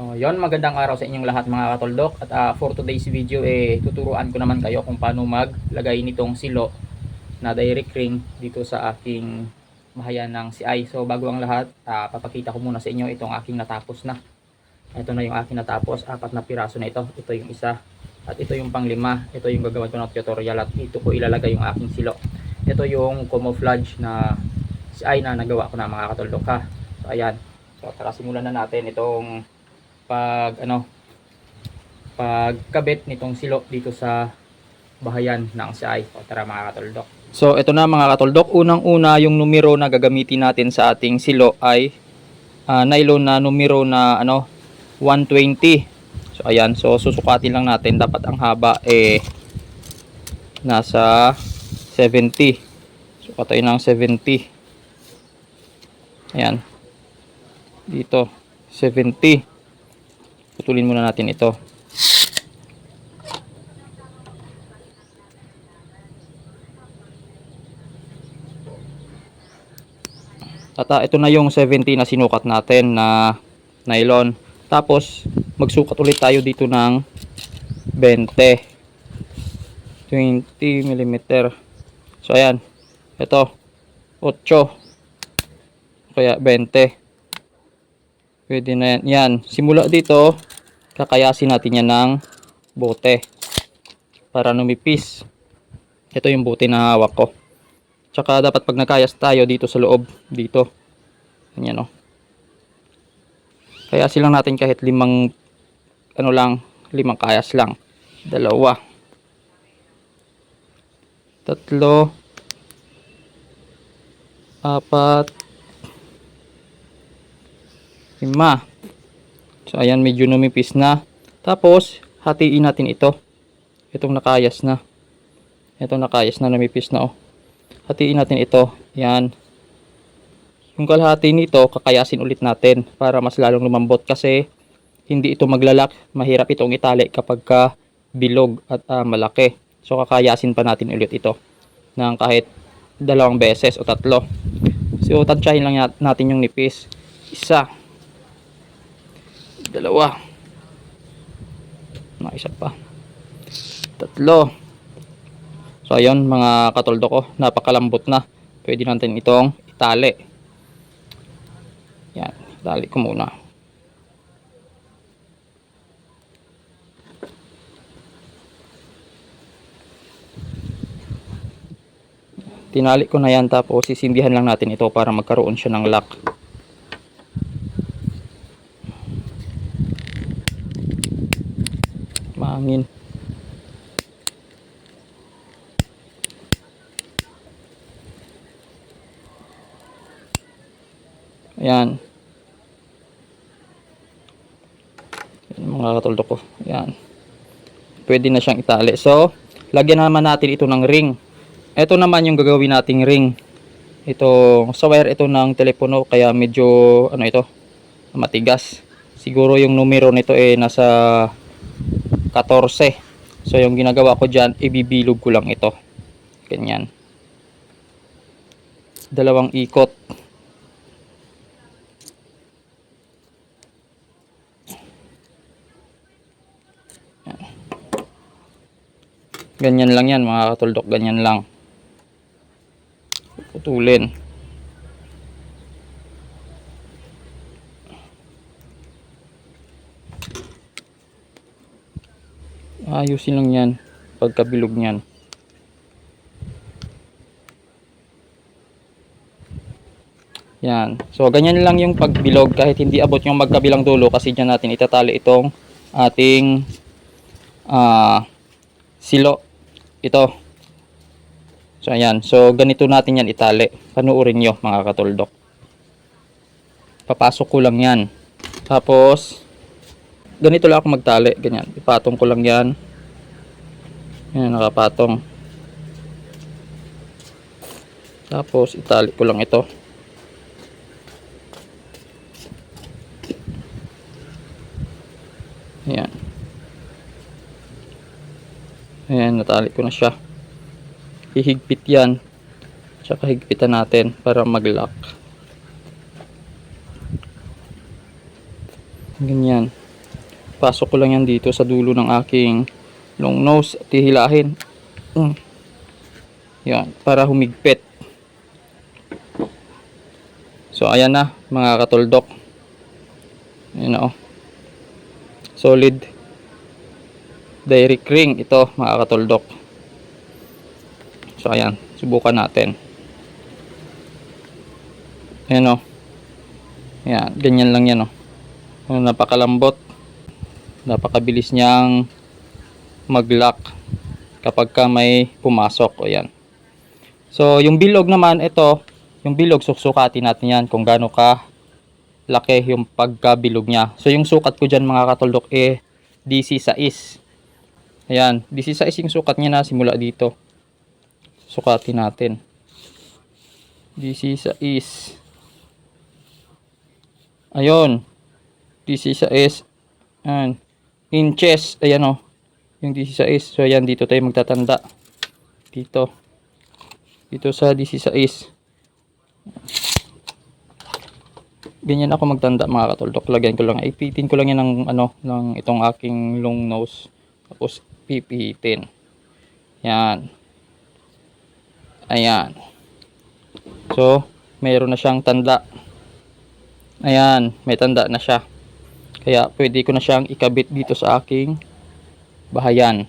So, yon magandang araw sa inyong lahat mga katoldok. At ah, for today's video, eh, tuturuan ko naman kayo kung paano maglagay nitong silo na direct ring dito sa aking bahayan ng CI. So, bago ang lahat, ah, papakita ko muna sa inyo itong aking natapos na. Ito na yung aking natapos, apat na piraso na ito. Ito yung isa. At ito yung panglima. Ito yung gagawin ko ng tutorial at dito ko ilalagay yung aking silo. Ito yung camouflage na CI na nagawa ko na mga katoldok ha. So, ayan. So, tara simulan na natin itong pag ano pagkabit nitong silo dito sa bahayan ng CI. O tara mga katoldok. So ito na mga katoldok, unang-una yung numero na gagamitin natin sa ating silo ay ah, nylon na numero na ano 120. So ayan, so susukatin lang natin dapat ang haba eh nasa 70. Sukatan ng 70. Ayan. Dito 70 putulin muna natin ito. At ah, ito na yung 70 na sinukat natin na nylon. Tapos magsukat ulit tayo dito ng 20 20 mm so ayan. Ito 8 kaya 20 Pwede na yan. Yan. Simula dito, kakayasin natin yan ng bote. Para numipis. Ito yung bote na hawak ko. Tsaka dapat pag nakayas tayo dito sa loob. Dito. Ganyan o. Kayasin lang natin kahit limang, ano lang, limang kayas lang. Dalawa. Tatlo. Apat. lima. So, ayan, medyo numipis na. Tapos, hatiin natin ito. Itong nakayas na. Itong nakayas na, numipis na, oh. Hatiin natin ito. Yan. Yung kalahati nito, kakayasin ulit natin para mas lalong lumambot kasi hindi ito maglalak. Mahirap itong itali kapag ka bilog at ah, malaki. So, kakayasin pa natin ulit ito ng kahit dalawang beses o tatlo. So, tansyahin lang nat- natin yung nipis. Isa dalawa. Na isa pa. Tatlo. So ayun mga katoldo ko napakalambot na. Pwede natin itong itali. Yan itali ko muna. Tinali ko na yan tapos sisindihan lang natin ito para magkaroon siya ng lock ayan Yan, mga katuldo ko ayan pwede na siyang itali so lagyan naman natin ito ng ring ito naman yung gagawin nating ring ito sa wire ito ng telepono kaya medyo ano ito matigas siguro yung numero nito eh nasa 14. So yung ginagawa ko dyan, ibibilog ko lang ito. Ganyan. Dalawang ikot. Ganyan lang yan mga katuldok. Ganyan lang. Putulin. ayusin lang yan pagkabilog niyan yan so ganyan lang yung pagbilog kahit hindi abot yung magkabilang dulo kasi dyan natin itatali itong ating ah silo ito. So ayan. So ganito natin yan itali. Panuorin nyo mga katuldok. Papasok ko lang yan. Tapos ganito lang ako magtali. Ganyan. Ipatong ko lang yan. Yan nakapatong. Tapos itali ko lang ito ayan ayan natali ko na siya hihigpit yan tsaka higpitan natin para mag lock ganyan Pasok ko lang yan dito sa dulo ng aking long nose at hihilahin. Mm. Yan, para humigpit. So, ayan na, mga katuldok. Ayan na, oh. Solid. Direct ring ito, mga katuldok. So, ayan. Subukan natin. Ayan, oh. Ayan, ganyan lang yan, oh. Ayan, napakalambot. Napakabilis niyang mag-lock kapag ka may pumasok. O, yan. So, yung bilog naman, ito, yung bilog, susukatin natin yan kung gaano ka laki yung pagkabilog niya. So, yung sukat ko dyan mga katuldok, eh, DC sa is. Ayan, DC sa is yung sukat niya na simula dito. Sukatin natin. DC sa is. Ayun. DC sa is. Ayan. Inches. Ayan o. Yung DC sa is. So, ayan, dito tayo magtatanda. Dito. Dito sa DC sa is. Ganyan ako magtanda mga katuldok. Lagyan ko lang. Ipitin ko lang yan ng, ano, ng itong aking long nose. Tapos pipitin. Yan. Ayan. So, mayroon na siyang tanda. Ayan, may tanda na siya. Kaya pwede ko na siyang ikabit dito sa aking bahayan.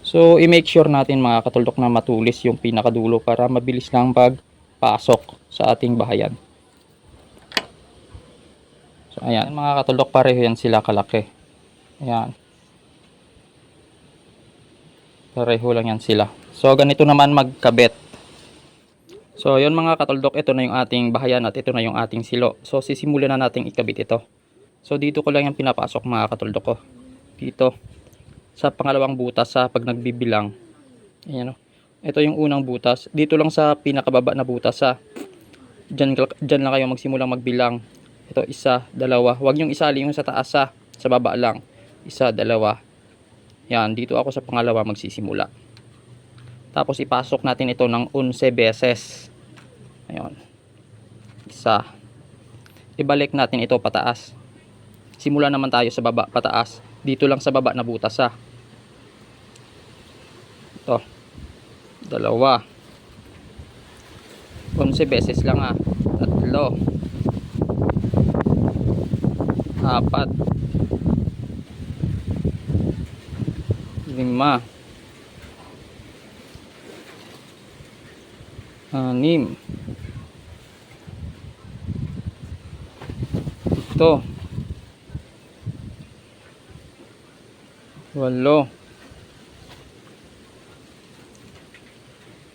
So, i-make sure natin mga katuldok na matulis yung pinakadulo para mabilis lang pagpasok sa ating bahayan. So, ayan. Mga katuldok, pareho yan sila kalaki. Ayan. Pareho lang yan sila. So, ganito naman magkabit. So, yun mga katuldok, ito na yung ating bahayan at ito na yung ating silo. So, sisimulan na nating ikabit ito. So, dito ko lang yung pinapasok mga katuldok ko. Dito. Sa pangalawang butas sa pag nagbibilang. Ayan o. Ito yung unang butas. Dito lang sa pinakababa na butas sa Diyan, diyan lang kayo magsimulang magbilang. Ito, isa, dalawa. Huwag yung isali yung sa taas sa, sa baba lang. Isa, dalawa. Yan, dito ako sa pangalawa magsisimula. Tapos ipasok natin ito ng 11 beses. Ayun. Isa. Ibalik natin ito pataas. Simula naman tayo sa baba pataas. Dito lang sa baba na butas ha. Ito. Dalawa. 11 beses lang ha. Tatlo. Apat. Lima. anim. Ito. Walo.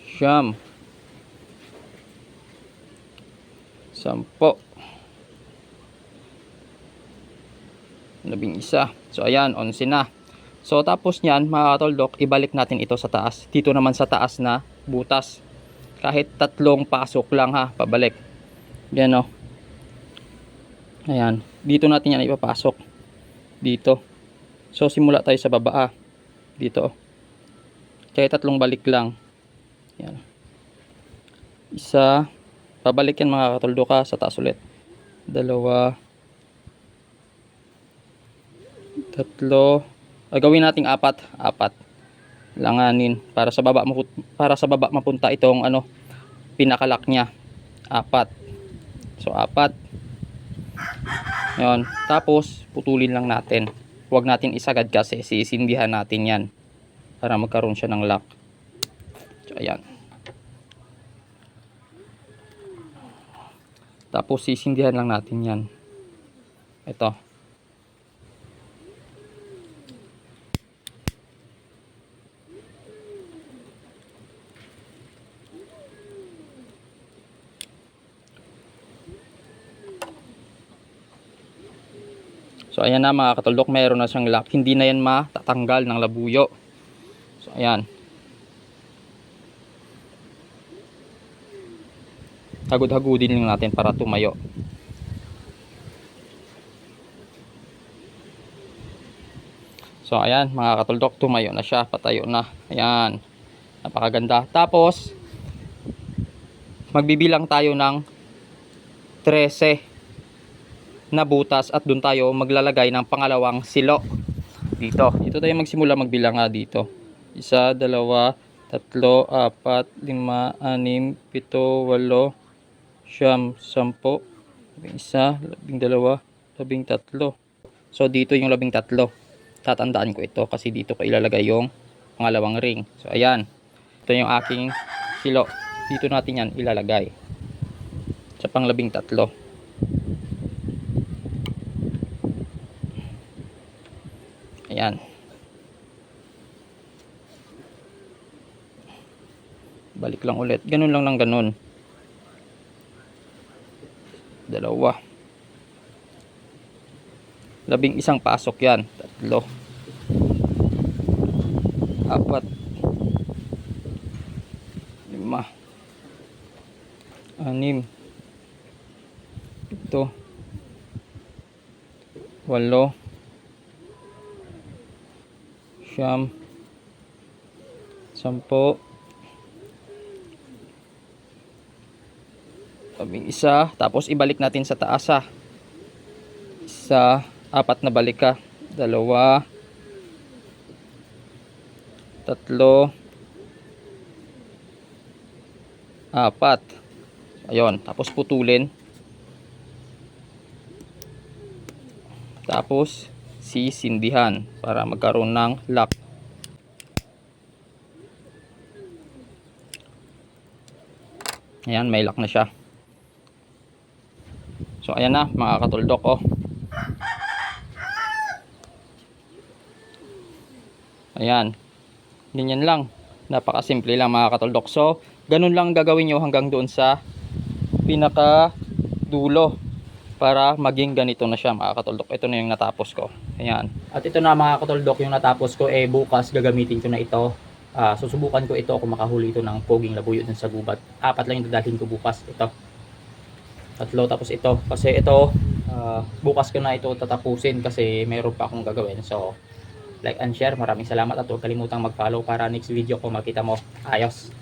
Siyam. Sampo. Labing isa. So ayan 11 na so tapos nyan mga katoldok ibalik natin ito sa taas. Dito naman sa taas na butas. Kahit tatlong pasok lang ha pabalik. Yan o ayan. Dito natin yan ipapasok. Dito. So simula tayo sa baba ah. dito oh. kahit tatlong balik lang. Yan. Isa. Pabalik yan mga katuldo ka sa taas ulit. Dalawa. Tatlo gawin nating apat apat langanin para sa baba para sa baba mapunta itong ano pinakalak niya. Apat. So apat. Yon tapos putulin lang natin. Huwag natin isagad kasi sisindihan natin yan para magkaroon siya ng lock. So ayan. Tapos sisindihan lang natin yan. Ito So ayan na mga katuldok, mayroon na siyang lock. Hindi na yan matatanggal ng labuyo. So ayan. Hagod-hagudin lang natin para tumayo. So ayan mga katuldok, tumayo na siya, patayo na. Ayan. Napakaganda. Tapos magbibilang tayo ng 13 na butas at doon tayo maglalagay ng pangalawang silo. Dito. Dito tayo magsimula magbilang nga dito. Isa, dalawa, tatlo, apat, lima, anim, pito, walo, siyam, sampo, labing isa, labing dalawa, labing tatlo. So dito yung labing tatlo. Tatandaan ko ito kasi dito ko ilalagay yung pangalawang ring. So ayan. Ito yung aking silo. Dito natin yan ilalagay. Sa panglabing tatlo. Ayan. Balik lang ulit. Ganun lang ng ganun. Dalawa. Labing isang pasok yan. Tatlo. Apat. Lima. Anim. Ito. Walo. Siyam. Sampo. Labing isa. Tapos ibalik natin sa taas ha. Isa. Apat na balik ka. Dalawa. Tatlo. Apat. Ayun. Tapos putulin. Tapos sisindihan para magkaroon ng lock. Ayan, may lock na siya. So ayan na mga katuldok oh. Ayan. Ganyan lang. Napakasimple lang mga katuldok. So, ganun lang gagawin nyo hanggang doon sa pinaka dulo para maging ganito na siya mga katuldok. Ito na yung natapos ko. Ayan. At ito na mga katuldok yung natapos ko eh bukas gagamitin ko na ito. Ah, susubukan ko ito kung makahuli ito ng poging labuyo dun sa gubat. Apat lang yung dadalhin ko bukas. Ito. Tatlo tapos ito. Kasi ito ah, bukas ko na ito tatapusin kasi meron pa akong gagawin. So like and share. Maraming salamat at huwag kalimutang mag-follow para next video ko makita mo. Ayos.